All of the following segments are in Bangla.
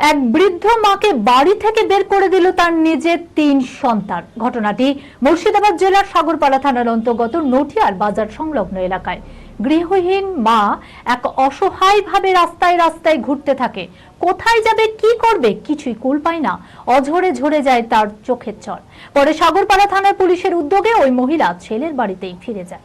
এক বৃদ্ধ মাকে বাড়ি থেকে বের করে দিল তার নিজের তিন সন্তান। ঘটনাটি মুর্শিদাবাদ জেলার সাগরপাড়া থানার অন্তর্গত নটিয়ার বাজার সংলগ্ন এলাকায়। গৃহহীন মা এক অসহায় ভাবে রাস্তায় রাস্তায় ঘুরতে থাকে। কোথায় যাবে, কি করবে, কিছুই কুল পায় না। অঝরে ঝরে যায় তার চোখের চর পরে সাগরপাড়া থানার পুলিশের উদ্যোগে ওই মহিলা ছেলের বাড়িতেই ফিরে যায়।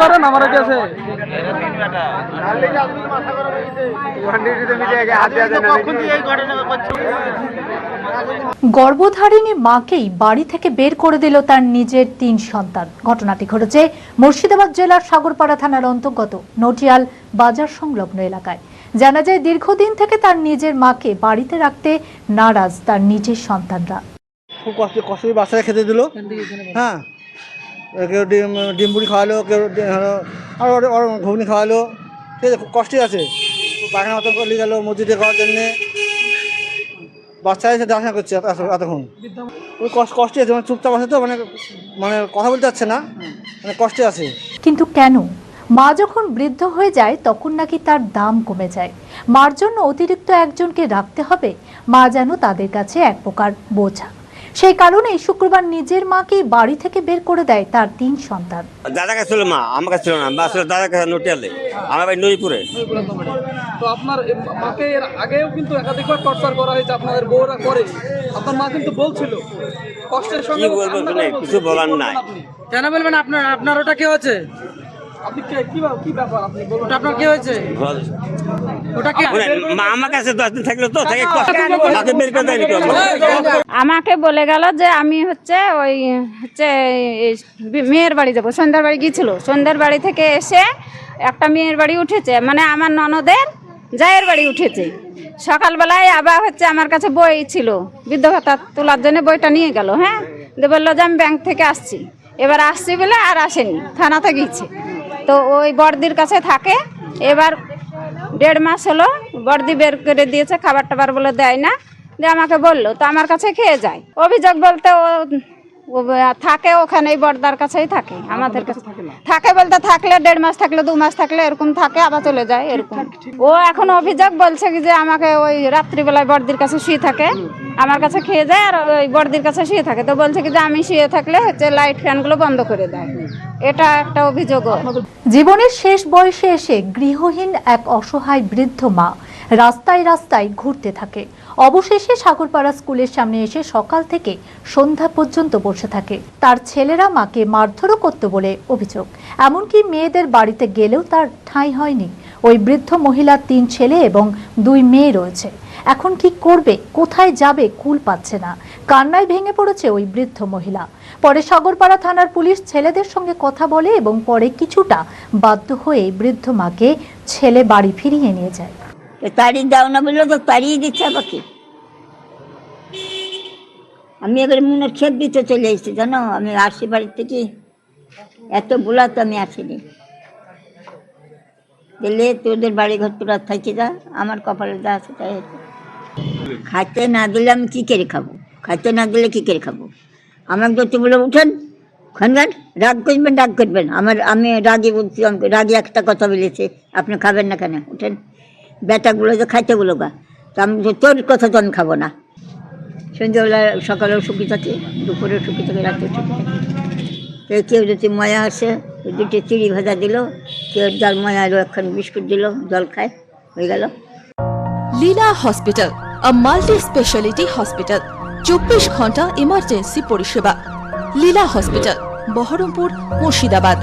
পারেন আমার কাছে গর্ভধারিণী মাকেই বাড়ি থেকে বের করে দিল তার নিজের তিন সন্তান। ঘটনাটি ঘটেছে মুর্শিদাবাদ জেলার সাগরপাড়া থানার অন্তর্গত নটিয়াল বাজার সংলগ্ন এলাকায়। জানা যায় দীর্ঘদিন থেকে তার নিজের মাকে বাড়িতে রাখতে নারাজ তার নিজের সন্তানরা। খুব কষ্ট কষ্ট বাচ্চারা খেতে দিল। হ্যাঁ। কেউ ডিম ডিম বুড়ি খাওয়ালো, কেউ হলো, আর ঘুগনি খাওয়ালো। ঠিক আছে, খুব কষ্টই আছে। পায়খানা মতো করে গেলো, মসজিদে করার জন্যে। বাচ্চারা এসে দেখাশোনা করছে এত- এত- এতক্ষণ। ওই কষ্ট কষ্টই আছে মানে চুপচাপ আছে তো মানে মানে কথা বলতে পারছে না। মানে কষ্টে আছে। কিন্তু কেন? মা যখন বৃদ্ধ হয়ে যায়, তখন নাকি তার দাম কমে যায়। মার জন্য অতিরিক্ত একজনকে রাখতে হবে। মা যেন তাদের কাছে এক প্রকার বোঝা। সেই কারণে শুক্রবার নিজের মাকেই বাড়ি থেকে বের করে দেয় তার তিন সন্তান। দাদা কাছে ছিল মা আমার কাছে ছিল না মা ছিল দাদার কাছে নটিয়ালে আমার বাড়ি নইপুরে তো আপনার মাকে এর আগেও কিন্তু একাধিকবার টর্চার করা হয়েছে আপনাদের বউরা করে। আপনার মা কিন্তু বলছিল কষ্টের কি সঙ্গে। কিছু বলার নাই। কেন বলবেন আপনার আপনার ওটা কি হয়েছে? আপনি কি কি ব্যাপার আপনি বলুন। আপনার কি হয়েছে? ওটা কি শুনে, মা আমার কাছে দশ দিন থাকল তো থাকে কষ্ট মাকে বের করে দেয়নি কেউ। আমাকে বলে গেল যে আমি হচ্ছে ওই হচ্ছে মেয়ের বাড়ি যাব। সন্ধ্যার বাড়ি গিয়েছিল। সন্ধ্যার বাড়ি থেকে এসে একটা মেয়ের বাড়ি উঠেছে। মানে আমার ননদের জায়ের বাড়ি উঠেছে। সকালবেলায় আবার হচ্ছে আমার কাছে বই ছিল। বৃদ্ধ ভাতা তোলার জন্য বইটা নিয়ে গেল হ্যাঁ? দিয়ে বলল যে আমি ব্যাংক থেকে আসছি। এবার আসছি বলে আর আসেনি। থানাতে গিয়েছে। তো ওই বড়দির কাছে থাকে। এবার দেড় মাস হলো বর্দি বের করে দিয়েছে খাবার টাবার বলে দেয় না। যে আমাকে বলল তো আমার কাছে খেয়ে যায় অভিযোগ বলতে ও থাকে ওখানেই বর্দার কাছেই থাকে আমাদের কাছে থাকে বলতে থাকলে দেড় মাস থাকলে দু মাস থাকলে এরকম থাকে আবার চলে যায় এরকম। ও এখন অভিযোগ বলছে কি যে আমাকে ওই রাত্রিবেলায় বর্দির কাছে শুয়ে থাকে। আমার কাছে খেয়ে যায় আর ওই বর্দির কাছে শুয়ে থাকে। তো বলছে কি যে আমি শুয়ে থাকলে হচ্ছে লাইট ফ্যানগুলো বন্ধ করে দেয়। এটা একটা অভিযোগও জীবনের শেষ বয়সে এসে গৃহহীন এক অসহায় বৃদ্ধ মা রাস্তায় রাস্তায় ঘুরতে থাকে। অবশেষে সাগরপাড়া স্কুলের সামনে এসে সকাল থেকে সন্ধ্যা পর্যন্ত বসে থাকে। তার ছেলেরা মাকে মারধরও করত বলে অভিযোগ। এমনকি মেয়েদের বাড়িতে গেলেও তার ঠাঁই হয়নি। ওই বৃদ্ধ মহিলার তিন ছেলে এবং দুই মেয়ে রয়েছে। এখন কি করবে, কোথায় যাবে কুল পাচ্ছে না। কান্নায় ভেঙে পড়েছে ওই বৃদ্ধ মহিলা। পরে সাগরপাড়া থানার পুলিশ ছেলেদের সঙ্গে কথা বলে এবং পরে কিছুটা বাধ্য হয়ে বৃদ্ধ মাকে ছেলে বাড়ি ফিরিয়ে নিয়ে যায়। তাড়িয়ে দাও না বলল তো তাড়িয়ে দিচ্ছে আমাকে। আমি এবারে মনের ক্ষেত দিতে চলে এসেছি, জানো? আমি আসি বাড়ির থেকে। এত বোলা তো আমি আসিনি। দিলে তোদের বাড়ি ঘর তোরা থাকি যা, আমার কপালে যা আছে তাই। খাইতে না দিলে আমি কী করে খাব? খাইতে না দিলে কী করে খাব? আমাকে যদি বলে উঠেন, খানগান, রাগ করবেন রাগ করবেন। আমার, আমি রাগে বলছি রাগে একটা কথা বলেছে, আপনি খাবেন না কেন? উঠেন। বেটাগুলো যে খাইতে বলো গা, তো আমি তোর কথা তো আমি খাব না। সন্ধ্যেবেলা, সকালেও শুকি থাকে, দুপুরেও শুকি থাকে, রাতেও শুকি থাকে। কেউ যদি ময়া আসে দুটো চিড়ি ভাজা দিল একখান বিস্কুট দিল, জল খায়, হয়ে গেল। Leela hospital, a multi specialty hospital, চব্বিশ ঘণ্টা ইমার্জেন্সি পরিষেবা। লীলা হসপিটাল, বহরমপুর, মুর্শিদাবাদ।